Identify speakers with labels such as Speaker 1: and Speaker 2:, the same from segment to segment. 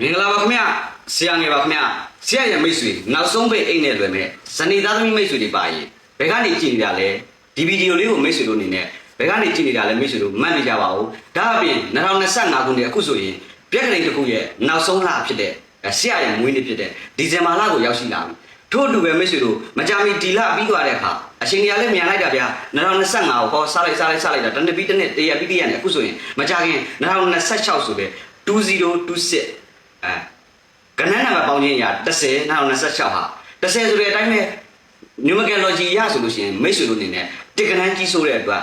Speaker 1: မင်္ဂလာပါခင်ဗျဆရာငယ်ပါခင်ဗျဆရာရဲ့မိတ်ဆွေနောက်ဆုံးပိတ်အိတ်နဲ့လွယ်မဲ့ဇနီးသားသမီးမိတ်ဆွေတွေပါရင်ဘယ်ကနေကြည့်နေတာလဲဒီဗီဒီယိုလေးကိုမိတ်ဆွေတို့အနေနဲ့ဘယ်ကနေကြည့်နေတာလဲမိတ်ဆွေတို့မှတ်နေကြပါဦးဒါအပြင်2025ခုနှစ်အခုဆိုရင်ပြက်ကလေးတစ်ခုရဲ့နောက်ဆုံးလဖြစ်တဲ့ဆရာရဲ့မွေးနေ့ဖြစ်တဲ့ဒီဇင်ဘာလကိုရောက်ရှိလာပြီထို့အတူပဲမိတ်ဆွေတို့မကြမီဒီလပြီးသွားတဲ့အခါအချိန်ကြီးလည်းမြန်လိုက်တာဗျာ2025ကိုဟောစားလိုက်စားလိုက်စားလိုက်တာတနေ့ပြီးတစ်နေ့တရက်ပြီးတရက်နဲ့အခုဆိုရင်မကြခင်2026ဆိုတဲ့2026 အဲကဏ္ဍနံပါတ်ပေါင်းခြင်းရာ30နောက်26ဟာ30ဆိုတဲ့အတိုင်းပဲ numerology ရဆိုလို့ရှိရင်မိတ်ဆွေတို့အနေနဲ့တက္ကနန်းကြီးဆိုတဲ့အတွက်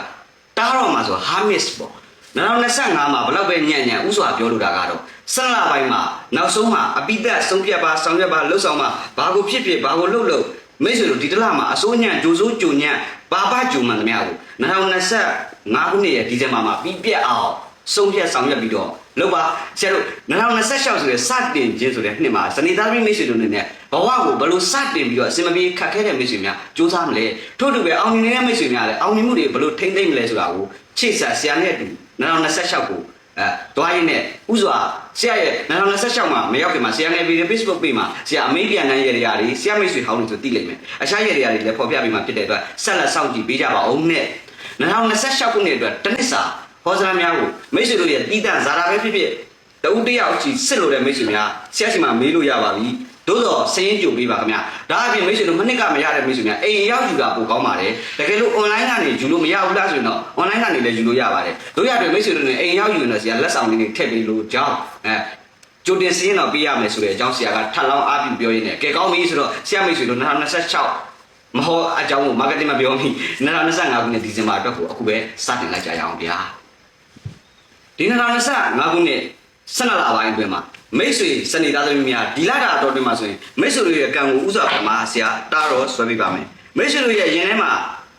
Speaker 1: တားတော့မှာဆို harvest ပေါ့2025မှာဘလောက်ပဲညံ့ညံ့ဥစွာပြောလို့တာကတော့ဆက်လပိုင်းမှာနောက်ဆုံးမှာအပိသက်ဆုံးဖြတ်ပါဆောင်ရွက်ပါလှုပ်ဆောင်ပါဘာကိုဖြစ်ဖြစ်ဘာကိုလှုပ်လှုပ်မိတ်ဆွေတို့ဒီတစ်လမှာအစိုးညံ့ဂျိုးစိုးဂျိုညံ့ပါပါဂျိုမှန်သမျှကို2025ခုနှစ်ရဲ့ဒီဇင်ဘာမှာပြီးပြတ်အောင်ဆုံးဖြတ်ဆောင်ရွက်ပြီးတော့ လုပ်ပါဆရာတို့2026ဆိုတဲ့စတင်ခြင်းဆိုတဲ့နှစ်မှာဇနီးသားမိတ်ဆွေတို့အနေနဲ့ဘဝကိုဘယ်လိုစတင်ပြီးတော့အစင်မပြေခက်ခဲတဲ့မိတ်ဆွေများစူးစမ်းမလဲထို့တူပဲအောင်မြင်နေတဲ့မိတ်ဆွေများလည်းအောင်မြင်မှုတွေဘယ်လိုထိမ့်သိမ့်မလဲဆိုတာကိုချစ်ဆက်ဆရာနဲ့အတူ2026ကိုအဲတွားရင်းနဲ့ဥစွာဆရာရဲ့2026မှာမရောက်ခင်မှာဆရာငယ်ပြီး Facebook page မှာဆရာအမေးပြန်နိုင်ရတဲ့ຢာတွေဆရာမိတ်ဆွေဟောင်းတွေဆိုသိလိမ့်မယ်အခြားရတဲ့ຢာတွေလည်းဖော်ပြပြီးမှဖြစ်တဲ့အတွက်ဆက်လက်စောင့်ကြည့်ပေးကြပါဦးနဲ့2026ခုနှစ်အတွက်တစ်နှစ်စာ ဟောစရာများကိုမိတ်ဆွေတို့ရဲ့တီးတန့်ဇာတာပဲဖြစ်ဖြစ်တဦးတယောက်ကြီးစစ်လို့တဲ့မိတ်ဆွေများဆရာရှင်မှာမေးလို့ရပါပြီသို့တော့စရင်ကြုံပေးပါခင်ဗျာဒါအပြင်မိတ်ဆွေတို့မနစ်ကမရတဲ့မိတ်ဆွေများအိမ်ရောက်ယူတာပိုကောင်းပါတယ်တကယ်လို့ online ကနေယူလို့မရဘူးလားဆိုရင်တော့ online ကနေလည်းယူလို့ရပါတယ်တို့ရတယ်မိတ်ဆွေတို့နဲ့အိမ်ရောက်ယူရင်တော့ဆရာလက်ဆောင်လေးတွေထည့်ပေးလို့ကြောင်းအဲကြိုတင်စင်းတော့ပေးရမယ်ဆိုတဲ့အကြောင်းဆရာကထပ်လောင်းအားပြုပြောရင်းနဲ့ကဲကောင်းပြီဆိုတော့ဆရာမိတ်ဆွေတို့2026မဟောအကြောင်းကို marketing မပြောမိ2025ခုနှစ်ဒီဇင်ဘာအတွက်ကိုအခုပဲစတင်လိုက်ကြရအောင်ဗျာ ဒီ2025ခုနှစ်12လပိုင်းအတွင်းမှာမိတ်ဆွေစနေသားသမီးများဒီလတာအတော်တွင်မှာဆိုရင်မိတ်ဆွေတို့ရဲ့ကံကိုဥစွာပမာဆရာတားတော့ဆွဲပေးပါမယ်မိတ်ဆွေတို့ရဲ့ရင်ထဲမှာ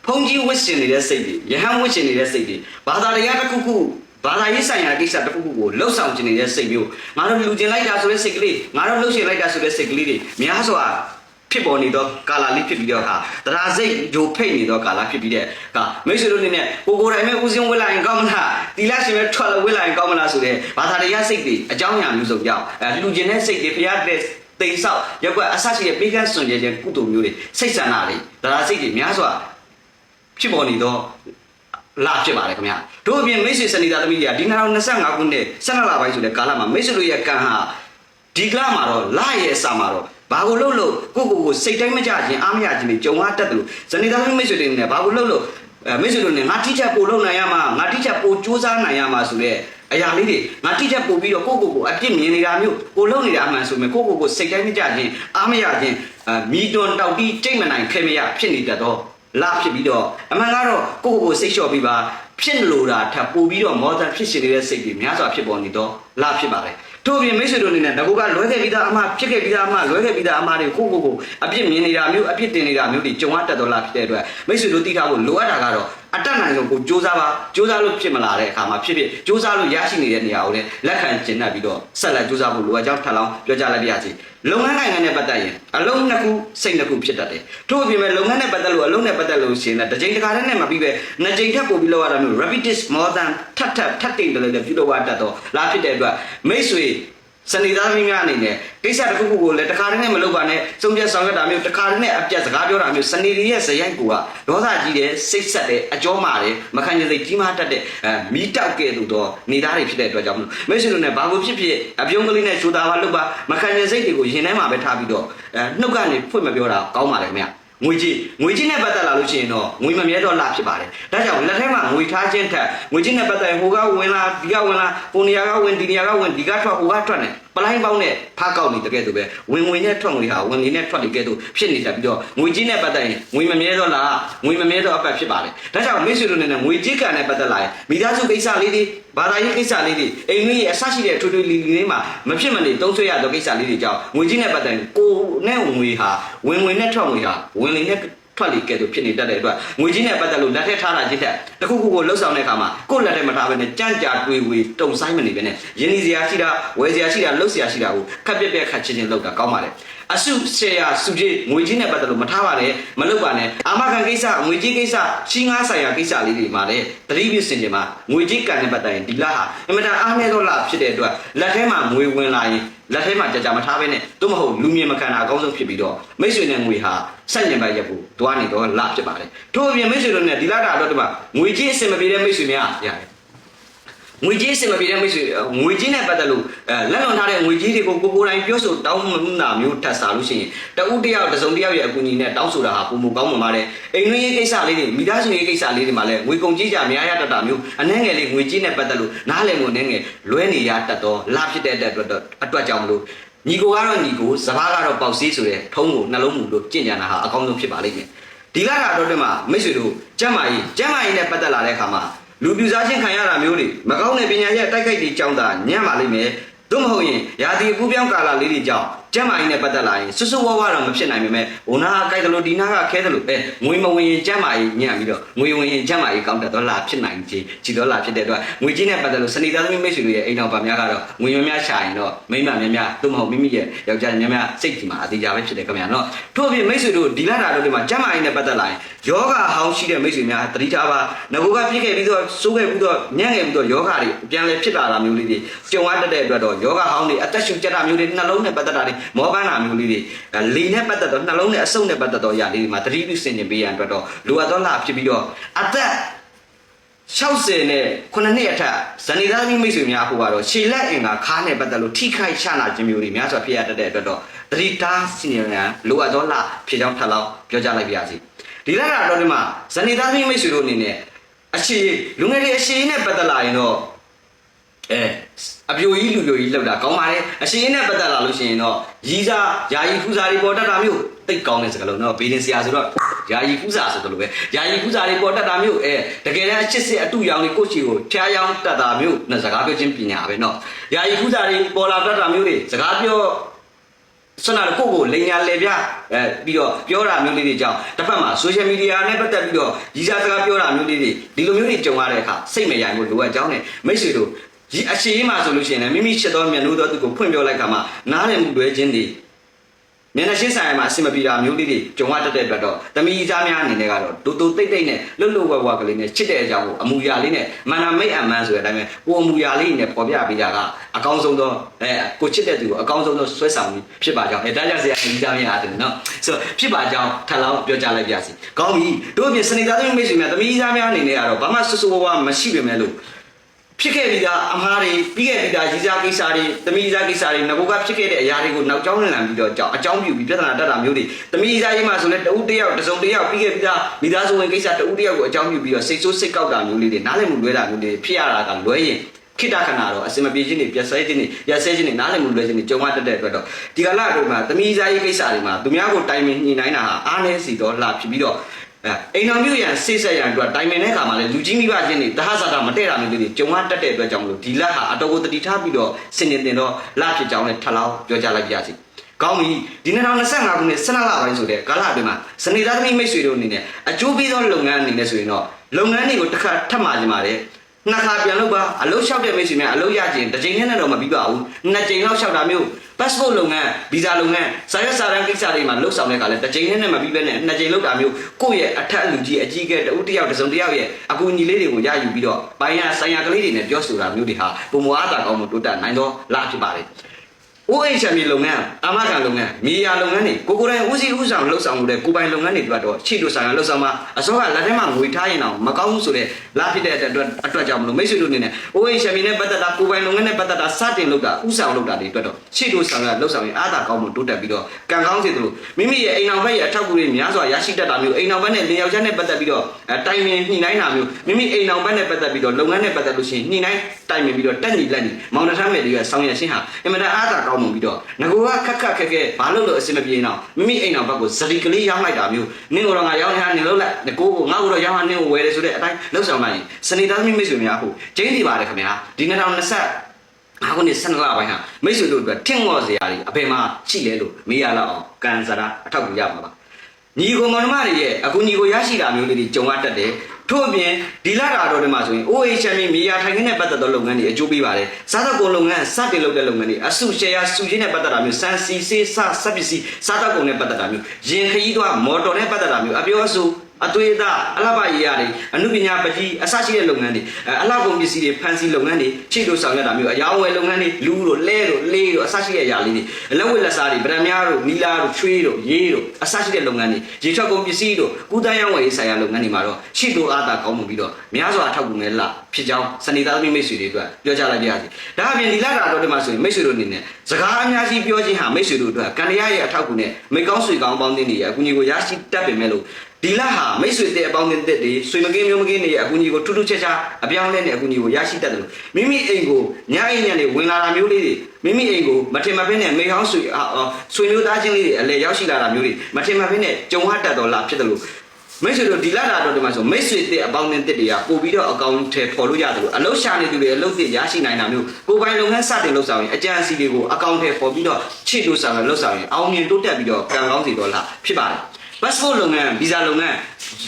Speaker 1: ဖုန်ကြီးဝစ်ရှင်နေတဲ့စိတ်တွေယဟန်ဝစ်ရှင်နေတဲ့စိတ်တွေဘာသာတရားတစ်ခုခုဘာသာရေးဆိုင်ရာကိစ္စတစ်ခုခုကိုလှုပ်ဆောင်ခြင်းနေတဲ့စိတ်မျိုးငါတို့လူကျင်လိုက်တာဆိုတဲ့စိတ်ကလေးငါတို့လှုပ်ရှင်လိုက်တာဆိုတဲ့စိတ်ကလေးတွေများစွာ ဖြစ်ပေါ်နေသောကာလာလေးဖြစ်ပြီးတော့အခါတရားစိတ်ဂျိုဖိတ်နေသောကာလာဖြစ်ပြီးတဲ့အခါမိတ်ဆွေတို့အနေနဲ့ကိုကိုယ်တိုင်မဲ့ဦးစင်းဝစ်လိုက်ရင်ကောင်းမလားတီလာရှင်မဲ့ထွက်လာဝစ်လိုက်ရင်ကောင်းမလားဆိုတဲ့ဘာသာတရားစိတ်တွေအကြောင်းအရာမျိုးစုံကြောင့်အဲလူကျင်တဲ့စိတ်တွေဖျားတဲ့တိမ်ဆောက်ရက်ွက်အဆရှိတဲ့ပေးကမ်းစွန်ကြဲခြင်းကုသိုလ်မျိုးတွေစိတ်ဆန္ဒတွေတရားစိတ်တွေများစွာဖြစ်ပေါ်နေသောလာဖြစ်ပါတယ်ခင်ဗျာတို့အပြင်မိတ်ဆွေစနေသားသမီးတွေကဒီ2025ခုနှစ်12လပိုင်းဆိုတဲ့ကာလမှာမိတ်ဆွေတို့ရဲ့ကံဟာဒီကလာမှာတော့လာရဲ့အစာမှာတော့ ဘာကိုလှုပ်လို့ကိုကိုကိုစိတ်တိုင်းမကြခြင်းအားမရခြင်းတွေကြုံရတတ်တယ်လို့ဇနီးသားသမီးမိတ်ဆွေတွေနဲ့ဘာကိုလှုပ်လို့အဲမိတ်ဆွေတို့နဲ့ငါတိချက်ပို့လုံနိုင်ရမှာငါတိချက်ပို့စူးစမ်းနိုင်ရမှာဆိုတဲ့အရာလေးတွေငါတိချက်ပို့ပြီးတော့ကိုကိုကိုအပြစ်မြင်နေတာမျိုးကိုလှုပ်နေတာအမှန်ဆိုမဲ့ကိုကိုကိုစိတ်တိုင်းမကြခြင်းအားမရခြင်းအမီတွန်တောက်တီးကြိတ်မနိုင်ခဲမရဖြစ်နေတတ်တော့လာဖြစ်ပြီးတော့အမှန်ကတော့ကိုကိုကိုစိတ်လျှော့ပြီးပါဖြစ်လို့တာထပ်ပို့ပြီးတော့မောဒန်ဖြစ်ရှင်နေတဲ့စိတ်တွေများစွာဖြစ်ပေါ်နေတော့လာဖြစ်ပါတယ် တို့ပြင်မိတ်ဆွေတို့အနေနဲ့ငကူကလွဲခဲ့ပြီးသားအမဖြစ်ခဲ့ပြီးသားအမလွဲခဲ့ပြီးသားအမတွေကိုကိုကိုကိုအပြစ်မြင်နေတာမျိုးအပြစ်တင်နေတာမျိုးတွေကြုံရတတ်တော့လာဖြစ်တဲ့အတွက်မိတ်ဆွေတို့သိထားဖို့လိုအပ်တာကတော့ အတက်နိုင်ဆုံးကိုစူးစမ်းပါစူးစမ်းလို့ဖြစ်မလာတဲ့အခါမှာဖြစ်ဖြစ်စူးစမ်းလို့ရရှိနေတဲ့နေရာကိုလည်းလက်ခံကျင့်တတ်ပြီးတော့ဆက်လက်စူးစမ်းဖို့လိုအပ်ကြောင်းထပ်လောင်းပြောကြားလိုက်ပါရစေလုပ်ငန်းနိုင်ငံနဲ့ပတ်သက်ရင်အလုံးနှစ်ခုစိတ်နှစ်ခုဖြစ်တတ်တယ်ထို့အပြင်ပဲလုပ်ငန်းနဲ့ပတ်သက်လို့အလုံးနဲ့ပတ်သက်လို့ရှင်တဲ့တစ်ချိန်တစ်ခါတည်းနဲ့မပြီးပဲနှစ်ချိန်ထပ်ပို့ပြီးလောက်ရတာမျိုး repetitive more than ထပ်ထပ်ထပ်တိတ်တယ်လည်းပြုလုပ်ရတတ်တော့လာဖြစ်တဲ့အတွက်မိတ်ဆွေ စနေသားမင်းများအနေနဲ့ကိစ္စတစ်ခုခုကိုလည်းတခါတည်းနဲ့မလုပ်ပါနဲ့စုံပြတ်ဆောင်ရွက်တာမျိုးတခါတည်းနဲ့အပြတ်စကားပြောတာမျိုးစနေတွေရဲ့ဇယိုက်ကူကဒေါသကြီးတယ်စိတ်ဆက်တယ်အကြောမာတယ်မခံရစိတ်ကြီးမားတတ်တဲ့အဲမီးတောက်ကဲ့သို့တော့နေသားတွေဖြစ်တဲ့အတွက်ကြောင့်မလို့မိတ်ဆွေတို့နဲ့ဘာလို့ဖြစ်ဖြစ်အပြုံးကလေးနဲ့ရှူတာပါလုပ်ပါမခံရစိတ်တွေကိုရင်ထဲမှာပဲထားပြီးတော့အဲနှုတ်ကနေဖွင့်မပြောတာကောင်းပါလေခင်ဗျာငွေကြီးငွေကြီးနဲ့ပတ်သက်လာလို့ရှိရင်တော့ငွေမမြဲတော့လာဖြစ်ပါတယ်။ဒါကြောင့်လက်ထဲမှာ ငွေထားခြင်းထက်ငွေကြီးနဲ့ပတ်သက်ရင်ဟိုကဝင်လာဒီကဝင်လာဟိုနေရာကဝင်ဒီနေရာကဝင်ဒီကထွက်ဟိုကထွက်နေပလိုင်းပေါင်းနဲ့ဖားကောက်နေတကယ်ဆိုပဲဝင်ဝင်နဲ့ထွက်ငွေဟာဝင်နေနဲ့ထွက်နေကဲတော့ဖြစ်နေကြပြီးတော့ငွေကြီးနဲ့ပတ်သက်ရင်ငွေမမြဲတော့လားငွေမမြဲတော့အပတ်ဖြစ်ပါတယ်။ဒါကြောင့်မိတ်ဆွေတို့နဲ့ငွေကြီးကံနဲ့ပတ်သက်လာရင်မိသားစုကိစ္စလေးတွေဘာသာရေးကိစ္စလေးတွေအိမ်ကြီးရဲ့အဆရှိတဲ့ထွေထွေလီလီလေးမှာမဖြစ်မနေသုံးဆွဲရတဲ့ကိစ္စလေးတွေကြောင့်ငွေကြီးနဲ့ပတ်သက်ရင်ကိုနဲ့ငွေဟာဝင်ဝင်နဲ့ထွက်ငွေဟာဝင်လေနဲ့ ထွက်လေကဲ့သို့ဖြစ်နေတတ်တဲ့အတွက်ငွေကြီးနဲ့ပတ်သက်လို့လက်ထက်ထားတာကြီးတဲ့တခုခုကိုလှုပ်ဆောင်တဲ့အခါမှာကိုယ့်လက်ထက်မထားဘဲနဲ့ကြမ်းကြာတွေးဝေတုံဆိုင်မနေဘဲနဲ့ယင်းဒီစရာရှိတာဝယ်စရာရှိတာလှုပ်စရာရှိတာကိုခက်ပြက်ပြက်ခတ်ချင်းချင်းလှုပ်တာကောင်းပါလေအစုရှယ်ယာစုကြီးငွေကြီးနဲ့ပတ်သက်လို့မထားပါနဲ့မလုပ်ပါနဲ့အာမခံကိစ္စငွေကြီးကိစ္စရှင်းငါးဆိုင်ရာကိစ္စလေးတွေမှာလည်းသတိပြုစင်ကြမှာငွေကြီးကန်တဲ့ပတ်သက်ရင်ဒီလဟာအင်မတန်အားနည်းသောလဖြစ်တဲ့အတွက်လက်ထဲမှာငွေဝင်လာရင် လက်ထဲမှာကြာကြာမထားဘဲနဲ့သို့မဟုတ်လူမြင်မခံတာအကောင်းဆုံးဖြစ်ပြီးတော့မိတ်ဆွေနဲ့ငွေဟာဆက်ညံပတ်ရက်ဖို့တွားနေတော့လဖြစ်ပါတယ်ထို့အပြင်မိတ်ဆွေတို့နဲ့ဒီလတာတော့ဒီမှာငွေကြီးအစင်မပြေတဲ့မိတ်ဆွေများရတယ် ငွေကြေးစင်မပြေတဲ့မိတ်ဆွေငွေကြေးနဲ့ပတ်သက်လို့အဲလက်လွန်ထားတဲ့ငွေကြေးတွေကိုကိုကိုယ်တိုင်ပြောဆိုတောင်းမှတာမျိုးထပ်စားလို့ရှိရင်တဦးတယောက်တစ်စုံတစ်ယောက်ရဲ့အကူအညီနဲ့တောင်းဆိုတာဟာပုံမကောင်းမှပါတယ်အိမ်တွင်းရေးကိစ္စလေးတွေမိသားစုရေးကိစ္စလေးတွေမှာလည်းငွေကုန်ကြီးကြများရတတ်တာမျိုးအနှဲငယ်လေးငွေကြေးနဲ့ပတ်သက်လို့နားလည်မှုအနှဲငယ်လွဲနေရတတ်တော့လာဖြစ်တဲ့အတွက်တော့အတွက်ကြောင့်မလို့ညီကိုကတော့ညီကိုစဘာကတော့ပေါက်စီးဆိုတဲ့ထုံးကိုနှလုံးမူလို့ကြင်ကြံတာဟာအကောင်းဆုံးဖြစ်ပါလိမ့်မယ်ဒီလာတာတော့တည်းမှာမိတ်ဆွေတို့ကျမ်းမာရေးကျမ်းမာရေးနဲ့ပတ်သက်လာတဲ့အခါမှာ လူပြူစားခြင်းခံရတာမျိုးတွေမကောင်းတဲ့ပညာရဲ့တိုက်ခိုက်တွေကြောင့်သာညံ့ပါလိမ့်မယ်။သို့မဟုတ်ရင်ရာသီအပူပြောင်းကာလလေးတွေကြောင့် ကျမ်းမာရေးနဲ့ပတ်သက်လာရင်ဆွဆွဝါးဝါတော့မဖြစ်နိုင်ပေမဲ့ဟိုနာကကြိုက်တယ်လို့ဒီနာကခဲတယ်လို့ပဲငွေမဝင်ရင်ကျမ်းမာရေးညံ့ပြီးတော့ငွေဝင်ရင်ကျမ်းမာရေးကောင်းတဲ့တော့လာဖြစ်နိုင်ခြင်းကြည်တော့လာဖြစ်တဲ့အတွက်ငွေကြီးနဲ့ပတ်သက်လို့စနေသားသမီးမိတ်ဆွေတို့ရဲ့အိမ်တော်ပါများကတော့ငွေများများရှာရင်တော့မိမများများသို့မဟုတ်မိမိရဲ့ယောက်ျားများများစိတ်ကြီးမှာအသေးကြပဲဖြစ်တယ်ခင်ဗျာနော်ထို့အပြင်မိတ်ဆွေတို့ဒီလာတာတို့ဒီမှာကျမ်းမာရေးနဲ့ပတ်သက်လာရင်ယောဂဟောင်းရှိတဲ့မိတ်ဆွေများတတိထားပါငကိုကပြစ်ခဲ့ပြီးတော့စိုးခဲ့ပြီးတော့ညံ့ခဲ့ပြီးတော့ယောဂတွေပြန်လဲဖြစ်လာတာမျိုးလေးတွေကြုံရတတ်တဲ့အတွက်တော့ယောဂဟောင်းတွေအသက်ရှူကြတာမျိုးတွေနှလုံးနဲ့ပတ်သက်တာတွေမောပန်းတာမျိုးလေးတွေအဲလေနဲ့ပတ်သက်တော့နှလုံးနဲ့အဆုပ်နဲ့ပတ်သက်တော့ຢာလေးတွေမှာတတိပြုစင်ကျင်ပေးရန်အတွက်တော့လိုအပ်သောလာဖြစ်ပြီးတော့အသက်60နဲ့9နှစ်အထက်ဇနီးသားသမီးမိတ်ဆွေများဟိုကတော့ရှေလက်အင်ကခါးနဲ့ပတ်သက်လို့ထိခိုက်ချနာခြင်းမျိုးတွေများစွာဖြစ်ရတတ်တဲ့အတွက်တော့တတိတားစီနီယံလိုအပ်သောလာဖြစ်ကြောင်းထပ်လောက်ပြောကြားလိုက်ပါရစေဒီလက်ကတော့ဒီမှာဇနီးသားသမီးမိတ်ဆွေတို့အနေနဲ့အခြေလူငယ်တွေအခြေနဲ့ပတ်သက်လာရင်တော့အဲ အပြိုကြီးလူလူကြီးလောက်တာကောင်းပါလေအရှင်နဲ့ပတ်သက်လာလို့ရှိရင်တော့ရီးစားယာယီဖူးစားတွေပေါ်တတ်တာမျိုးတိတ်ကောင်းတဲ့စကားလုံးတော့ဘေးရင်ဆရာဆိုတော့ယာယီဖူးစားဆိုတော့လို့ပဲယာယီဖူးစားတွေပေါ်တတ်တာမျိုးအဲတကယ်တမ်းအချစ်စစ်အတူရောင်တွေကိုယ့်ချီကိုဖျားယောင်းတတ်တာမျိုးနဲ့စကားပြောချင်းပညာပဲเนาะယာယီဖူးစားတွေပေါ်လာတတ်တာမျိုးတွေစကားပြောဆွမ်းနာကိုကိုလိန်ညာလေပြအဲပြီးတော့ပြောတာမျိုးလေးတွေကြောင့်တစ်ဖက်မှာ social media နဲ့ပတ်သက်ပြီးတော့ရီးစားစကားပြောတာမျိုးလေးတွေဒီလိုမျိုးတွေကြုံရတဲ့အခါစိတ်မရိုင်ဘူးလိုအပ်ကြောင်းနဲ့မိတ်ဆွေတို့ ဒီအရှိန်မှာဆိုလို့ရှိရင်လည်းမိမိချက်တော်မြတ်လို့တော့သူကိုဖွင့်ပြောလိုက်ခါမှာနားလည်မှုလွဲခြင်းတွေမျက်နှာရှင်းဆိုင်မှာအဆင်မပြေတာမျိုးလေးတွေကြုံရတတ်တဲ့အတွက်တော့တမီးသားများအနေနဲ့ကတော့တူတူတိတ်တိတ်နဲ့လှုပ်လှုပ်ဝက်ဝက်ကလေးနဲ့ချစ်တဲ့အကြောင်းကိုအမူအရာလေးနဲ့မန္တမိတ်အမှန်ဆိုတဲ့အတိုင်းပဲကိုအမူအရာလေးနဲ့ပေါ်ပြပေးတာကအကောင်းဆုံးသောအဲကိုချစ်တဲ့သူကိုအကောင်းဆုံးသောဆွဲဆောင်ပြီးဖြစ်ပါကြောင်းအဲဒါကြောင့်ဆရာအမီးသားများအားတယ်နော်ဆိုတော့ဖြစ်ပါကြောင်းထပ်လောင်းပြောကြားလိုက်ပါစီကောင်းပြီတို့အပြင်စနေသားသမီးမိတ်ဆွေများတမီးသားများအနေနဲ့ကတော့ဘာမှဆူဆူဝါးဝါမရှိပေမဲ့လို့ ဖြစ်ခဲ့ပြီးသားအမားတွေပြီးခဲ့ပြီးသားရည်စားကိစ္စတွေတမိစားကိစ္စတွေငကိုကဖြစ်ခဲ့တဲ့အရာတွေကိုနောက်ကျောင်းလည်ပြီးတော့ကြောင်းအကြောင်းပြုပြီးပြဿနာတက်တာမျိုးတွေတမိစားရေးမှာဆိုလဲတဦးတယောက်တစ်စုံတစ်ယောက်ပြီးခဲ့ပြီးသားမိသားစုဝင်ကိစ္စတဦးတယောက်ကိုအကြောင်းပြုပြီးတော့စိတ်ဆိုးစိတ်ကောက်တာမျိုးလေးတွေနားလည်မှုလွဲတာမျိုးတွေဖြစ်ရတာကလွဲရင်ခိတခဏတော့အစင်မပြေခြင်းတွေပြဆဲခြင်းတွေရဆဲခြင်းတွေနားလည်မှုလွဲခြင်းတွေကြုံရတတ်တဲ့အတွက်တော့ဒီကလာတို့မှာတမိစားရေးကိစ္စတွေမှာသူများကိုတိုင်ပင်ညှိနှိုင်းတာဟာအားနည်းစီတော့လှဖြစ်ပြီးတော့ အဲအိမ်တော်မျိုးရန်စိတ်ဆက်ရန်အတွက်တိုင်ပင်တဲ့ခါမှာလည်းလူကြီးမိဘချင်းတွေတဟဇာတာမတည့်တာမျိုးတွေကြုံရတတ်တဲ့အတွက်ကြောင့်မလို့ဒီလက်ဟာအတော်ကိုတတိထားပြီးတော့စင်တင်တင်တော့လက်ဖြစ်ကြောင်းနဲ့ထပ်လောင်းပြောကြလိုက်ပါစီကောင်းပြီဒီ2025ခုနှစ်12လပိုင်းဆိုတဲ့ကာလအတွင်းမှာစနေသားသမီးမိတ်ဆွေတို့အနေနဲ့အကျိုးပေးသောလုပ်ငန်းအနေနဲ့ဆိုရင်တော့လုပ်ငန်းတွေကိုတစ်ခါထပ်မှာကြပါတယ် နှစ်ခါပြန်လုပ်ပါအလုပ်လျှောက်တဲ့မိတ်ဆွေများအလုပ်ရကျင်တစ်ချိန်နဲ့တော့မပြီးပါဘူးနှစ်ချိန်လောက်လျှောက်တာမျိုး passport လုပ်ငန်းဗီဇာလုပ်ငန်းစာရွက်စာတမ်းကိစ္စတွေမှာလှုပ်ဆောင်တဲ့အခါလဲတစ်ချိန်နဲ့မပြီးဘဲနဲ့နှစ်ချိန်လုပ်တာမျိုးကိုယ့်ရဲ့အထက်အလူကြီးအကြီးအကဲတဦးတစ်ယောက်တစ်စုံတစ်ယောက်ရဲ့အကူအညီလေးတွေကိုရယူပြီးတော့ပိုင်းရဆိုင်ရာကလေးတွေနဲ့ပြောဆိုတာမျိုးတွေဟာပုံမအားတာကောင်းမှုတိုးတက်နိုင်တော့လာဖြစ်ပါတယ် OHM လုပ်ငန်းအမခံလုပ်ငန်းမြေယာလုပ်ငန်းတွေကိုကိုယ်တိုင်ဦးစီးဦးဆောင်လှုပ်ဆောင်မှုတဲ့ကိုယ်ပိုင်လုပ်ငန်းတွေအတွက်တော့ခြေတို့ဆိုင်ရာလှုပ်ဆောင်မှာအစောကလက်ထဲမှာငွေထားရင်တော့မကောင်းဘူးဆိုတဲ့လာဖြစ်တဲ့အတွက်အတွက်ကြောင့်မလို့မိတ်ဆွေတို့အနေနဲ့ OHM နဲ့ပတ်သက်တာကိုယ်ပိုင်လုပ်ငန်းနဲ့ပတ်သက်တာစတင်လုပ်တာဦးဆောင်လုပ်တာတွေအတွက်တော့ခြေတို့ဆောင်ရလှုပ်ဆောင်ရင်အားသာကောင်းမှုတိုးတက်ပြီးတော့ကံကောင်းစေသလိုမိမိရဲ့အိမ်အောင်ဘက်ရဲ့အထောက်အကူတွေများစွာရရှိတတ်တာမျိုးအိမ်အောင်ဘက်နဲ့လင်ယောက်ျားနဲ့ပတ်သက်ပြီးတော့တိုင်ပင်ညှိနှိုင်းတာမျိုးမိမိအိမ်အောင်ဘက်နဲ့ပတ်သက်ပြီးတော့လုပ်ငန်းနဲ့ပတ်သက်လို့ရှိရင်ညှိနှိုင်းတိုင်ပင်ပြီးတော့တက်ညီလက်ညီမောင်နှထမ်းမဲ့တွေကဆောင်ရရှင်းဟာအင်မတန်အားသာကောင်းမှုပြီးတော့ငကိုကခက်ခက်ခက်ခဲဘာလို့လို့အဆင်မပြေတော့မိမိအိမ်အောင်ဘက်ကိုဇတိကလေးရောင်းလိုက်တာမျိုးနင်းကတော့ငါရောင်းနေတာနင်လို့လက်ငကိုကိုငါ့ကိုတော့ရောင်းဟာနင်းကိုဝယ်တယ်ဆိုတဲ့အတိုင်းလှုပ်ဆောင်လိုက်ရင်စနေသားသမီးမိတ်ဆွေများဟုတ်ကျင်းစီပါတယ်ခင်ဗျာဒီ2020အခုနှစ်12လပိုင်းဟာမိတ်ဆွေတို့အတွက်ထင်ဝေါ်စရာတွေအဖေမှာရှိလဲလို့မေးရလောက်အောင်ကန်စရာအထောက်အကူရပါပါညီကိုမောင်နှမတွေရဲ့အခုညီကိုရရှိတာမျိုးလေးတွေကြုံရတတ်တယ် ထို့အပြင်ဒီလတာတော်တွေမှာဆိုရင် OHM မြေယာထိုင်ခင်းနဲ့ပတ်သက်သောလုပ်ငန်းတွေအကျိုးပေးပါတယ်စားသောက်ကုန်လုပ်ငန်းစတင်လုပ်တဲ့လုပ်ငန်းတွေအစုရှယ်ယာစုချင်းနဲ့ပတ်သက်တာမျိုးစံစီစေးစစပစ္စည်းစားသောက်ကုန်နဲ့ပတ်သက်တာမျိုးရင်ခရီးသွားမော်တော်နဲ့ပတ်သက်တာမျိုးအပြောအဆို အသွေးအသားအလှပရေးရတယ်အမှုပညာပကြီးအစရှိတဲ့လုပ်ငန်းတွေအဲအလှကုန်ပစ္စည်းတွေဖန်စီလုပ်ငန်းတွေချိတ်လို့ဆောင်ရတာမျိုးအယောင်းဝယ်လုပ်ငန်းတွေလူတို့လဲတို့လေးတို့အစရှိတဲ့အရာလေးတွေအလက်ဝက်လက်စားတွေဗရမများတို့နီလာတို့ချွေးတို့ရေးတို့အစရှိတဲ့လုပ်ငန်းတွေရေထွက်ကုန်ပစ္စည်းတို့ကုသရေးဝယ်ရေးဆိုင်ရာလုပ်ငန်းတွေမှာတော့ရှိတို့အားသာကောင်းမှုပြီးတော့များစွာအထောက်အကူနဲ့လာဖြစ်ကြောင်းစနေသားသမီးမိတ်ဆွေတွေအတွက်ပြောကြားလိုက်ပါရစေဒါအပြင်ဒီလာတာတော့ဒီမှာဆိုရင်မိတ်ဆွေတို့အနေနဲ့စကားအများကြီးပြောခြင်းဟာမိတ်ဆွေတို့အတွက်ကံတရားရဲ့အထောက်အကူနဲ့မိကောင်းဆွေကောင်းပေါင်းတင်နေရအကူအညီကိုရရှိတတ်ပေမဲ့လို့ ဒီလဟာမိတ်ဆွေတဲ့အပေါင်းအသင်းတွေဆွေမကင်းမျိုးမကင်းတွေရဲ့အကူအညီကိုထူးထူးခြားခြားအပြောင်းအလဲနဲ့အကူအညီကိုရရှိတတ်တယ်လို့မိမိအိမ်ကိုညအိမ်ညနေဝင်လာတာမျိုးလေးတွေမိမိအိမ်ကိုမထင်မှတ်ဖင်းနဲ့မိဟောင်းဆွေအာအာဆွေမျိုးသားချင်းလေးတွေအလဲရောက်ရှိလာတာမျိုးတွေမထင်မှတ်ဖင်းနဲ့ကြုံရတတ်တော်လားဖြစ်တယ်လို့မိတ်ဆွေတို့ဒီလတာတော့ဒီမှာဆိုမိတ်ဆွေတဲ့အပေါင်းအသင်းတွေကပို့ပြီးတော့အကောင့်ထဲပေါ်လို့ရတယ်လို့အလုရှာနေသူတွေအလုသစ်ရရှိနိုင်တာမျိုးကိုယ်ပိုင်လုပ်ငန်းစတင်လုပ်ဆောင်ရင်အကြံအစီတွေကိုအကောင့်ထဲပေါ်ပြီးတော့ချစ်လို့ဆောင်ရလုပ်ဆောင်ရင်အောင်မြင်တိုးတက်ပြီးတော့ကံကောင်းစီတော်လားဖြစ်ပါတယ် passport လုပ်ငန်း visa လုပ်ငန်း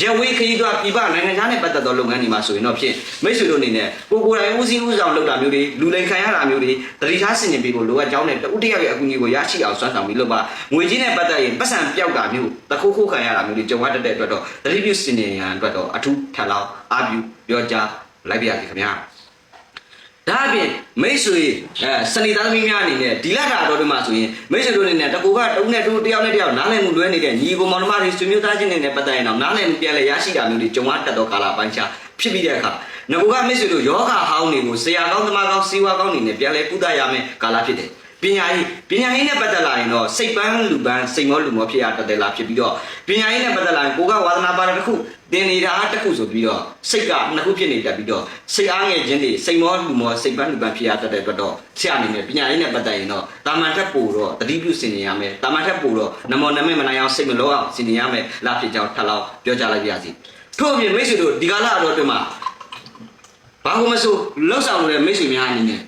Speaker 1: ရက်ဝေးခရီးသွားပြည်ပနိုင်ငံခြားနဲ့ပတ်သက်သောလုပ်ငန်းတွေမှာဆိုရင်တော့ဖြင့်မိတ်ဆွေတို့အနေနဲ့ကိုကိုယ်တိုင်ဦးစီးဦးဆောင်လုပ်တာမျိုးတွေလူလိမ်ခံရတာမျိုးတွေတတိထားဆင်ခြင်ပြီးကိုလိုအပ်ကြောင်းနဲ့တဦးတယောက်ရဲ့အကူအညီကိုရရှိအောင်စွမ်းဆောင်ပြီးလုပ်ပါငွေချင်းနဲ့ပတ်သက်ရင်ပတ်စံပြောက်တာမျိုးတခုခုခံရတာမျိုးတွေကြုံရတတ်တဲ့အတွက်တော့တတိပြုဆင်ခြင်ရန်အတွက်တော့အထူးထပ်လောင်းအားပြုပြောကြားလိုက်ပါရစေခင်ဗျာ ဒါအပြင်မိတ်ဆွေအဲစနေသားသမီးများအနေနဲ့ဒီလတာတော်တွေမှာဆိုရင်မိတ်ဆွေတို့အနေနဲ့တကူကတုံးနဲ့တူတယောက်နဲ့တယောက်နားလည်မှုလွဲနေတဲ့ညီကိုမောင်နှမတွေဆွေမျိုးသားချင်းတွေနဲ့ပတ်သက်ရင်တော့နားလည်မှုပြန်လဲရရှိတာမျိုးတွေကြုံရတတ်သောကာလပိုင်းခြားဖြစ်ပြီးတဲ့အခါငကူကမိတ်ဆွေတို့ယောဂဟောင်းတွေကိုဆရာကောင်းသမားကောင်းစီဝါကောင်းတွေနဲ့ပြန်လဲကုသရမယ်ကာလဖြစ်တယ် ပညာရေးပညာရေးနဲ့ပတ်သက်လာရင်တော့စိတ်ပန်းလူပန်းစိတ်မောလူမောဖြစ်ရတတ်တယ်လားဖြစ်ပြီးတော့ပညာရေးနဲ့ပတ်သက်လာရင်ကိုကဝါသနာပါတဲ့တစ်ခုသင်နေတာတစ်ခုဆိုပြီးတော့စိတ်ကနှစ်ခုဖြစ်နေတတ်ပြီးတော့စိတ်အားငယ်ခြင်းတွေစိတ်မောလူမောစိတ်ပန်းလူပန်းဖြစ်ရတတ်တဲ့အတွက်တော့ဆရာအနေနဲ့ပညာရေးနဲ့ပတ်သက်ရင်တော့တာမန်ထက်ပိုတော့တတိပြုစင်နေရမယ်တာမန်ထက်ပိုတော့နမောနမေမနိုင်အောင်စိတ်မလောအောင်စင်နေရမယ်လားဖြစ်ကြောင်းထပ်လောက်ပြောကြလိုက်ပါရစေထို့အပြင်မိတ်ဆွေတို့ဒီကာလအတော်တွင်မှာဘာလို့မဆိုလောက်ဆောင်လို့တဲ့မိတ်ဆွေများအနေနဲ့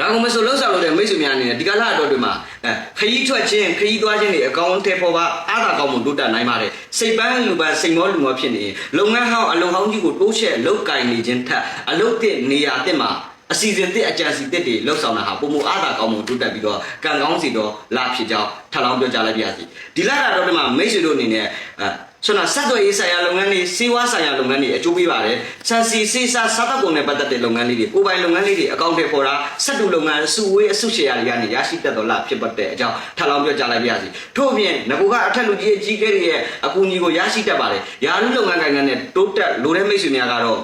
Speaker 1: ဒါကမဆိုလှုပ်ဆောင်လို့တဲ့မိတ်ဆွေများအနေနဲ့ဒီကလာအတော်တွေမှာအဲခရီးထွက်ခြင်းခရီးသွားခြင်းတွေအကောင့်ထဲပေါ်ပါအားသာကောင်းမှုတိုးတက်နိုင်ပါတယ်စိတ်ပန်းလူပန်းစိတ်မောလူမောဖြစ်နေရင်လုပ်ငန်းဟောင်းအလုံဟောင်းကြီးကိုတိုးချဲ့လုတ်ကင်နေခြင်းထက်အလုတ်တဲ့နေရာတဲ့မှာအစီအစဉ်တစ်အကြံစီတစ်တွေလှုပ်ဆောင်တာဟာပုံမအားသာကောင်းမှုတိုးတက်ပြီးတော့ကံကောင်းစီတော့လာဖြစ်ကြောင်းထပ်လောင်းပြောကြားလိုက်ပါရစေဒီလာတာတော့ဒီမှာမိတ်ဆွေတို့အနေနဲ့အဲ ဆိုတော့ဆက်သွယ်ရေးဆိုင်ရာလုပ်ငန်းတွေစီးပွားဆိုင်ရာလုပ်ငန်းတွေအကျိုးပေးပါတယ်။ဆန်စီစေးစားစားတောက်ကုန်နဲ့ပတ်သက်တဲ့လုပ်ငန်းလေးတွေကိုယ်ပိုင်လုပ်ငန်းလေးတွေအကောင့်ထဲပေါ်တာဆက်တူလုပ်ငန်းအစုဝေးအစုရှယ်ယာတွေကနေရရှိတတ်တော်လားဖြစ်ပတ်တဲ့အကြောင်းထပ်လောင်းပြောကြားလိုက်ပါရစေ။ထို့အပြင်ငကူကအထက်လူကြီးအကြီးကဲတွေရဲ့အကူအညီကိုရရှိတတ်ပါတယ်။ယာရုလုပ်ငန်းကိုင်ငံနဲ့တိုးတက်လိုတဲ့မိတ်ဆွေများကတော့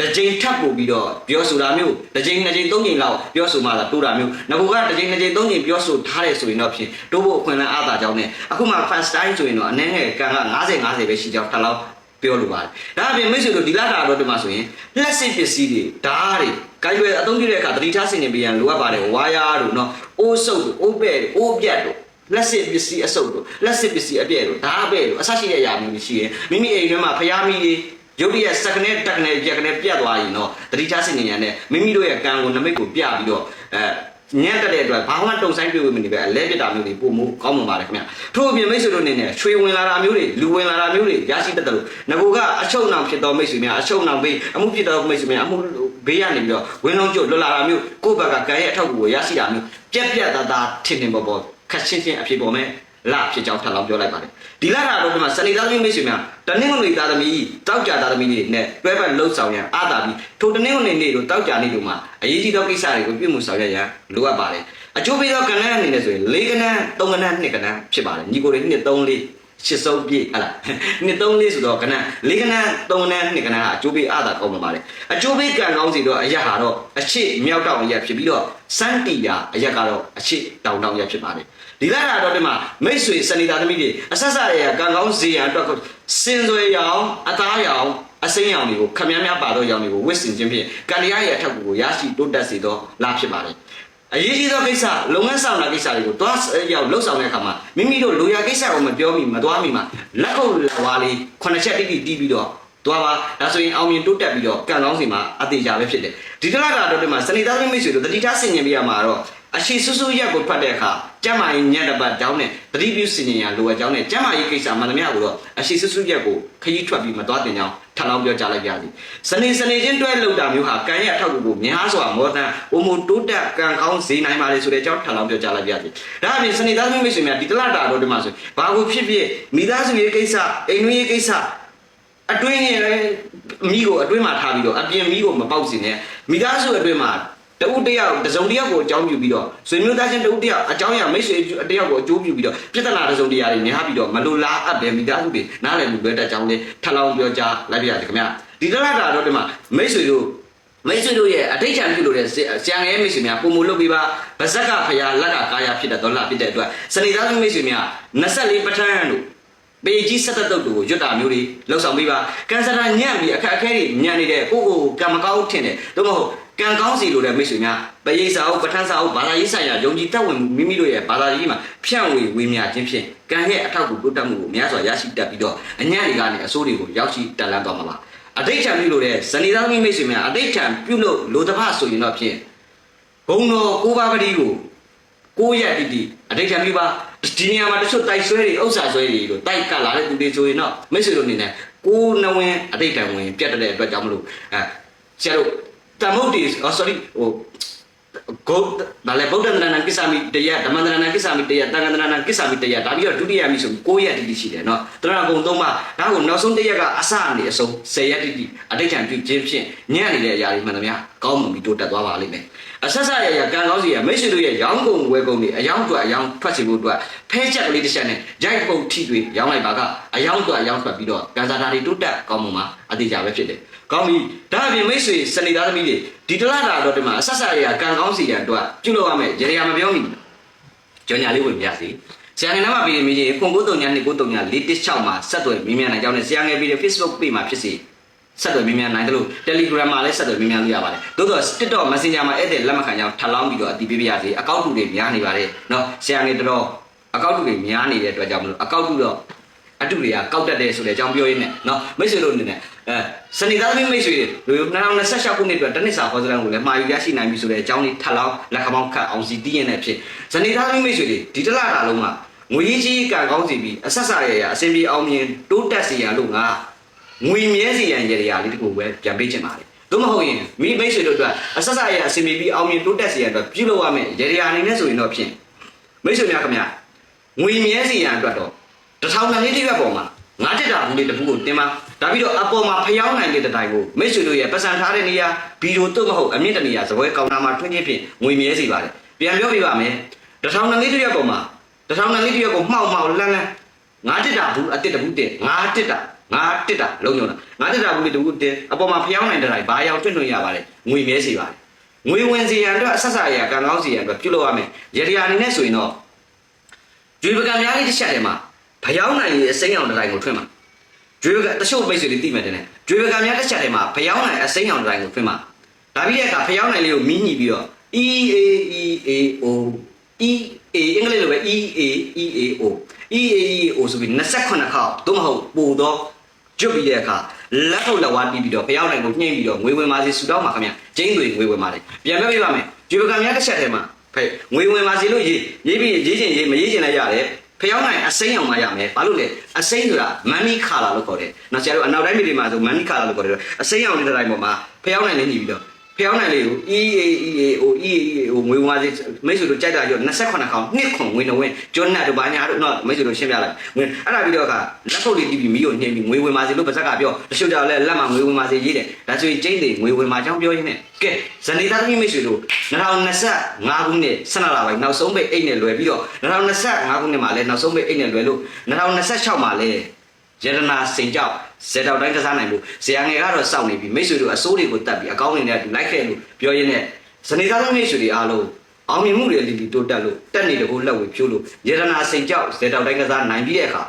Speaker 1: တစ်ကြိမ်ထပ်ပို့ပြီးတော့ပြောဆိုတာမျိုးတစ်ကြိမ်နှစ်ကြိမ်သုံးကြိမ်လောက်ပြောဆိုမှသာတိုးတာမျိုးငကူကတစ်ကြိမ်နှစ်ကြိမ်သုံးကြိမ်ပြောဆိုထားတယ်ဆိုရင်တော့ဖြင့်တိုးဖို့အခွင့်အလမ်းအားသာကြောင်းနဲ့အခုမှ fast time ဆိုရင်တော့အနည်းငယ်ကံက90 50ပဲရှိကြောင်းထပ်လောက်ပြောလိုပါတယ်ဒါအပြင်မိတ်ဆွေတို့ဒီလာတာတော့ဒီမှာဆိုရင်လက်စစ်ပစ္စည်းတွေဓာတ်တွေကိုင်ွယ်အသုံးပြုတဲ့အခါသတိထားဆင်ခြင်ပေးရန်လိုအပ်ပါတယ်ဝါယာတို့နော်အိုးဆုပ်တို့အိုးပဲ့တို့အိုးပြတ်တို့လက်စစ်ပစ္စည်းအစုပ်တို့လက်စစ်ပစ္စည်းအပြည့်တို့ဓာတ်အပဲ့တို့အဆရှိတဲ့အရာမျိုးရှိရင်မိမိအိမ်ထဲမှာဖျားမိတွေ ရုပ်ရည်စက်ကနေတက်ကနေကြက်ကနေပြတ်သွားရင်တော့သတိထားဆင်ခြင်ရန်နဲ့မိမိတို့ရဲ့ကံကိုနမိတ်ကိုပြပြီးတော့အဲညံ့တက်တဲ့အတွက်ဘာမှတုံဆိုင်တွေ့ဝင်မနေပဲအလဲပြတာမျိုးတွေပုံမှုကောင်းမှပါတယ်ခင်ဗျထို့အပြင်မိတ်ဆွေတို့အနေနဲ့ရွှေဝင်လာတာမျိုးတွေလူဝင်လာတာမျိုးတွေရရှိတတ်တယ်လို့ငကူကအချုပ်နှောင်ဖြစ်သောမိတ်ဆွေများအချုပ်နှောင်ပေးအမှုဖြစ်သောမိတ်ဆွေများအမှုဘေးကနေပြီးတော့ဝင်းလုံးကျလွတ်လာတာမျိုးကိုယ့်ဘက်ကကံရဲ့အထောက်အကူကိုရရှိတာမျိုးပြက်ပြက်သားသားထင်ထင်ပေါ်ပေါ်ခက်ချင်းချင်းအဖြစ်ပေါ်မဲ့ လာဖြစ်ကြောင်းထပ်လောင်းပြောလိုက်ပါတယ်ဒီလာတာတော့ဒီမှာစနေသားသမီးမိတ်ဆွေများတနင်္ဂနွေသားသမီးတောက်ကြသားသမီးတွေနဲ့တွဲပတ်လှုပ်ဆောင်ရန်အားသာပြီးထိုတနင်္ဂနွေနေ့တို့တောက်ကြနေ့တို့မှာအရေးကြီးသောကိစ္စတွေကိုပြုမှုဆောင်ရွက်ရန်လိုအပ်ပါတယ်အကျိုးပေးသောကဏ္ဍအနေနဲ့ဆိုရင်၄ကဏ္ဍ၃ကဏ္ဍ၂ကဏ္ဍဖြစ်ပါတယ်ညီကိုတွေနှစ်၃လေးရှစ်စုံပြည့်ဟလာနှစ်သုံးလေးဆိုတော့ကဏ္ဍ၄ကဏ္ဍ၃ကဏ္ဍနှစ်ကဏ္ဍဟာအကျိုးပေးအားသာကောင်းပါပါတယ်အကျိုးပေးကံကောင်းစီတော့အရက်ဟာတော့အချစ်မြောက်တောင်အရက်ဖြစ်ပြီးတော့စန်းတီယာအရက်ကတော့အချစ်တောင်တောင်ရက်ဖြစ်ပါတယ် ဒီလာတာတော့ဒီမှာမိတ်ဆွေစနေသားသမီးတွေအဆက်ဆက်ရကံကောင်းစီရန်အတွက်စင်စွေရောင်အသားရောင်အစိမ်းရောင်တွေကိုခမည်းများပါတော့ရောင်တွေကိုဝစ်စင်ခြင်းဖြင့်ကံတရားရဲ့အထက်ကိုရရှိတိုးတက်စေသောလာဖြစ်ပါတယ်အရေးကြီးသောကိစ္စလုပ်ငန်းဆောင်တာကိစ္စတွေကိုတွားရောက်လှုပ်ဆောင်တဲ့အခါမှာမိမိတို့လိုရာကိစ္စကိုမပြောမိမသွားမိမှာလက်ကုပ်ဝါလေးခုနှစ်ချက်တိတိတီးပြီးတော့သွားပါဒါဆိုရင်အောင်မြင်တိုးတက်ပြီးတော့ကံကောင်းစီမှာအသေးချာပဲဖြစ်တယ်ဒီတစ်လကတော့ဒီမှာစနေသားသမီးမိတ်ဆွေတို့တတိထားဆင်ញင်ပြရမှာတော့ အရှိဆူဆူရက်ကိုဖတ်တဲ့အခါကျမ်းမာရေးညက်တစ်ပတ်ကြောင်းနဲ့သတိပြုစင်ညာလိုအပ်ကြောင်းနဲ့ကျမ်းမာရေးကိစ္စမှန်သမျှကိုတော့အရှိဆူဆူရက်ကိုခရီးထွက်ပြီးမသွားတင်ကြောင်းထပ်လောင်းပြောကြားလိုက်ကြသည်စနေစနေချင်းတွဲလောက်တာမျိုးဟာကံရဲ့အထောက်အကူကိုများစွာမောတန်အိုမိုတိုးတက်ကံကောင်းစေနိုင်ပါလေဆိုတဲ့အကြောင်းထပ်လောင်းပြောကြားလိုက်ကြသည်ဒါအပြင်စနေသားသမီးမိတ်ဆွေများဒီတလတာတော့ဒီမှာဆိုဘာကိုဖြစ်ဖြစ်မိသားစုရေးကိစ္စအိမ်တွင်းရေးကိစ္စအတွင်းနဲ့လည်းမိကိုအတွင်းမှာထားပြီးတော့အပြင်မိကိုမပေါက်စင်နဲ့မိသားစုအတွင်းမှာ တဦးတယောက်တစုံတစ်ယောက်ကိုအကြောင်းပြုပြီးတော့ဆွေမျိုးသားချင်းတဦးတယောက်အကြောင်းအရာမိတ်ဆွေတယောက်ကိုအကျိုးပြုပြီးတော့ပြဿနာတစုံတရာတွေများပြီးတော့မလိုလားအပ်တယ်မိသားစုတွေနားလည်မှုလွဲတတ်ကြောင်းလေးထပ်လောင်းပြောကြားလိုက်ပြရတယ်ခင်ဗျဒီတလားတာတော့ဒီမှာမိတ်ဆွေတို့မိတ်ဆွေတို့ရဲ့အဋိဌာန်ပြုလို့တဲ့ဆရာငယ်မိတ်ဆွေများပုံမလုပ်ပြီးပါဗဇက်ကဖရာလက်ကကာယဖြစ်တဲ့ဒေါ်လာဖြစ်တဲ့အတွက်စနေသားစုမိတ်ဆွေများ24ပဋ္ဌာန်းတို့ပေကြီးဆက်သက်တုတ်တို့ကိုရွတ်တာမျိုးတွေလှုပ်ဆောင်ပြီးပါကန်ဆာတာညံ့ပြီးအခက်အခဲတွေညံ့နေတဲ့ကိုကိုကံမကောင်းထင်တယ်သို့မဟုတ် ကံကောင်းစီလို့တဲ့မိတ်ဆွေများပရိစ္ဆာဟုတ်ပဋ္ဌာန်းစာဟုတ်ဘာသာရေးဆိုင်ရာယုံကြည်တတ်ဝင်မိမိတို့ရဲ့ဘာသာရေးမှာဖြန့်ဝေဝေမျှခြင်းဖြင့်ကံရဲ့အထောက်အကူတိုးတက်မှုကိုများစွာရရှိတတ်ပြီးတော့အညံ့တွေကနေအဆိုးတွေကိုရောက်ရှိတက်လန်းသွားမှာပါအတိတ်ချံပြုလို့တဲ့ဇနီးသားသမီးမိတ်ဆွေများအတိတ်ချံပြုလို့လိုတပဆိုရင်တော့ဖြင့်ဘုံတော်ကိုးပါးပတိကိုကိုရက်တီတီအတိတ်ခံပြပါဒီနေရာမှာတချို့တိုက်ဆွဲတွေဥစ္စာဆွဲတွေလို့တိုက်ကလာတဲ့သူတွေဆိုရင်တော့မိတ်ဆွေတို့အနေနဲ့ကိုနဝင်အတိတ်ခံဝင်ပြတ်တဲ့အတွက်ကြောင့်မလို့အဲဆရာတို့ တမုတ်တီ sorry ဟိုဂုတ်ဒါလည်းဗုဒ္ဓန္တနာကိစ္စမိတရားဓမ္မန္တနာကိစ္စမိတရားတန်ခန္တနာကိစ္စမိတရားဒါပြီးတော့ဒုတိယမိဆို9ရက်တီတီရှိတယ်เนาะတရဏဂုံသုံးပါဒါကိုနောက်ဆုံးတစ်ရက်ကအစအနေအဆုံး10ရက်တီတီအတိတ်ခံပြုခြင်းဖြင့်ညံ့နေတဲ့အရာတွေမှန်သမျှကောင်းမှန်ပြီးတိုးတက်သွားပါလိမ့်မယ် အဆက်ဆက်ရရကံကောင်းစီရမိတ်ဆွေတို့ရဲ့ရောင်းကုန်ဝယ်ကုန်တွေအယောင်းအတွက်အယောင်းထွက်ချင်ဖို့အတွက်ဖဲချက်ကလေးတစ်ချက်နဲ့ရိုက်ပုတ်ထိတွေရောင်းလိုက်ပါကအယောင်းအတွက်အယောင်းထွက်ပြီးတော့ကံစားတာတွေတိုးတက်ကောင်းမှုမှာအသေးကြပဲဖြစ်တယ်။ ကောင်းပြီဒါအပြင်မိတ်ဆွေစနေသားသမီးတွေဒီတလားတာတော့ဒီမှာအဆက်ဆက်ရကံကောင်းစီရန်အတွက်ပြုလုပ်ရမယ်ရေရမပြောမိကြော်ညာလေးဝင်ပြစီဆရာငယ်နာမပြီးမိကြီး0939293416မှာဆက်သွယ်မြင်မြန်နိုင်ကြောင်းနဲ့ဆရာငယ်ပြီးတဲ့ Facebook page မှာဖြစ်စီဆက်သွယ်မြင်မြန်နိုင်တယ်လို့ Telegram မှာလည်းဆက်သွယ်မြင်မြန်လို့ရပါတယ်။သို့တော့ TikTok Messenger မှာဧည့်သည်လက်မခံကြောင်းထပ်လောင်းပြီးတော့အတည်ပြုပြရစီအကောင့်တူတွေများနေပါတယ်။နော်ဆရာငယ်တော်အကောင့်တူတွေများနေတဲ့အတွက်ကြောင့်မလို့အကောင့်တူတော့ အတူတွေကကောက်တတ်တယ်ဆိုတဲ့အကြောင်းပြောရင်းနဲ့เนาะမိတ်ဆွေတို့အနေနဲ့အဲစနေသားသမီးမိတ်ဆွေတွေ2026ခုနှစ်အတွက်တနစ်စာဟောစလန်ကိုလည်းမှာယူရရှိနိုင်ပြီဆိုတဲ့အကြောင်းလေးထပ်လောင်းလက်ခမောင်းခတ်အောင်စီတီးရင်လည်းဖြစ်စနေသားသမီးမိတ်ဆွေတွေဒီတစ်လတာလုံးမှာငွေကြီးကံကောင်းစီပြီးအဆက်ဆက်ရရအစဉ်ပြေအောင်မြင်တိုးတက်စီရလို့ငါ ငွေမြဲစီရန်ရေရာလေးတကူပဲပြန်ပေးချင်ပါလေသို့မဟုတ်ရင်မိမိတ်ဆွေတို့အတွက်အဆက်ဆက်ရအစီအမီပြီးအောင်မြင်တိုးတက်စီရန်အတွက်ပြုလုပ်ရမယ်ရေရာအနေနဲ့ဆိုရင်တော့ဖြင့်မိတ်ဆွေများခင်ဗျငွေမြဲစီရန်အတွက်တော့ တစ်ထောင်နဲ့လေးတစ်ရွက်ပေါ်မှာငါးတက်တာဘူးလေးတစ်ခုကိုတင်ပါဒါပြီးတော့အပေါ်မှာဖျောင်းနိုင်တဲ့တိုင်ကိုမိတ်ဆွေတို့ရဲ့ပတ်စံထားတဲ့နေရာဗီဒီယိုတုတ်မဟုတ်အမြင့်တနေရာစပွဲကောင်တာမှာထွင်းချင်းဖြင့်ငွေမြဲစီပါတယ်ပြန်ပြောပြပါမယ်တစ်ထောင်နဲ့လေးတစ်ရွက်ပေါ်မှာတစ်ထောင်နဲ့လေးတစ်ရွက်ကိုမှောက်မှောက်လန်းလန်းငါးတက်တာဘူးအတစ်တဘူးတင်ငါးတက်တာငါတစ်တာလုံးညုံတာငါတစ်တာဘူးလေတကူတင်းအပေါ်မှာဖျောင်းနိုင်တဲ့တိုင်းဘာရောင်တွန့်တွန့်ရပါတယ်ငွေမြဲစီပါတယ်ငွေဝင်စီရန်အတွက်အဆက်ဆက်ရကံကောင်းစီရန်အတွက်ပြုလုပ်ရမယ်ရေဒီယာအနေနဲ့ဆိုရင်တော့ကျွေပကံများလေးတစ်ချက်တည်းမှာ ဖျောင်းနိုင်ရဲ့အစိမ်းအောင်တိုင်းကိုထွင်းမှာကျွေပကတချို့မိတ်ဆွေတွေသိမှတ်တယ်နဲ့ကျွေပကံများတစ်ချက်တည်းမှာဖျောင်းနိုင်အစိမ်းအောင်တိုင်းကိုထွင်းမှာဒါပြီးတဲ့အခါဖျောင်းနိုင်လေးကိုမီးညှိပြီးတော့ E A E A O E A အင်္ဂလိပ်လိုပဲ E A E A O E A E O ဆိုပြီး28ခေါက်သို့မဟုတ်ပို့တော့ကျွတ်ပြီးတဲ့အခါလက်ထုတ်လက်ဝါးတီးပြီးတော့ဖျောင်းနိုင်ကိုညှိပြီးတော့ငွေဝင်ပါစေဆူတောင်းပါခင်ဗျကျင်းတွေငွေဝင်ပါတယ်ပြန်ပြောပြပါမယ်ကျွေပကံများတစ်ချက်တည်းမှာဖဲငွေဝင်ပါစေလို့ရေးရေးပြီးရေးချင်ရေးမရေးချင်လည်းရတယ် ဖျောင်းနိုင်အစိမ်းအောင်မရမယ်ဘာလို့လဲအစိမ်းဆိုတာ money color လို့ခေါ်တယ်နော်ဆရာတို့အနောက်တိုင်းပြည်တွေမှာဆို money color လို့ခေါ်တယ်အစိမ်းအောင်တဲ့တိုင်းပေါ်မှာဖျောင်းနိုင်လည်းညှိပြီးတော့ ဖျောင်းနိုင်လေးကို E A E A O E A E A O ငွေဝင်ပါစေမိတ်ဆွေတို့ကြိုက်တာရော28ခေါင်နှစ်ခွန်ငွေနှဝင်ကျွန်းနတ်တို့ဘာညာတို့နော်မိတ်ဆွေတို့ရှင်းပြလိုက်ငွေအဲ့ဒါပြီးတော့ကလက်ခုပ်လေးတီးပြီးမိကိုနှင်းပြီးငွေဝင်ပါစေလို့ပါဇက်ကပြောတချို့ကြောင့်လည်းလက်မှာငွေဝင်ပါစေရေးတယ်ဒါဆိုရင်ကျင်းတွေငွေဝင်ပါကြောင်းပြောရင်းနဲ့ကဲဇနီးသားသမီးမိတ်ဆွေတို့2025ခုနှစ်12လပိုင်းနောက်ဆုံးပိတ်အိတ်နဲ့လွယ်ပြီးတော့2025ခုနှစ်မှာလည်းနောက်ဆုံးပိတ်အိတ်နဲ့လွယ်လို့2026မှာလ ည်းရတနာစင်ကြောက်ဇေတောက်တိုင်းကစားနိုင်လို့ဇေယငယ်ကတော့စောင့်နေပြီမိတ်ဆွေတို့အစိုးတွေကိုတတ်ပြီးအကောင်းနေတဲ့အတူလိုက်ခဲ့လို့ပြောရင်းနဲ့ဇနီးသားသမီးမိတ်ဆွေတွေအားလုံးအောင်မြင်မှုတွေလီလီတိုးတက်လို့တက်နေတကူလက်ဝေဖြိုးလို့ရတနာစင်ကြောက်ဇေတောက်တိုင်းကစားနိုင်ပြီးတဲ့အခါ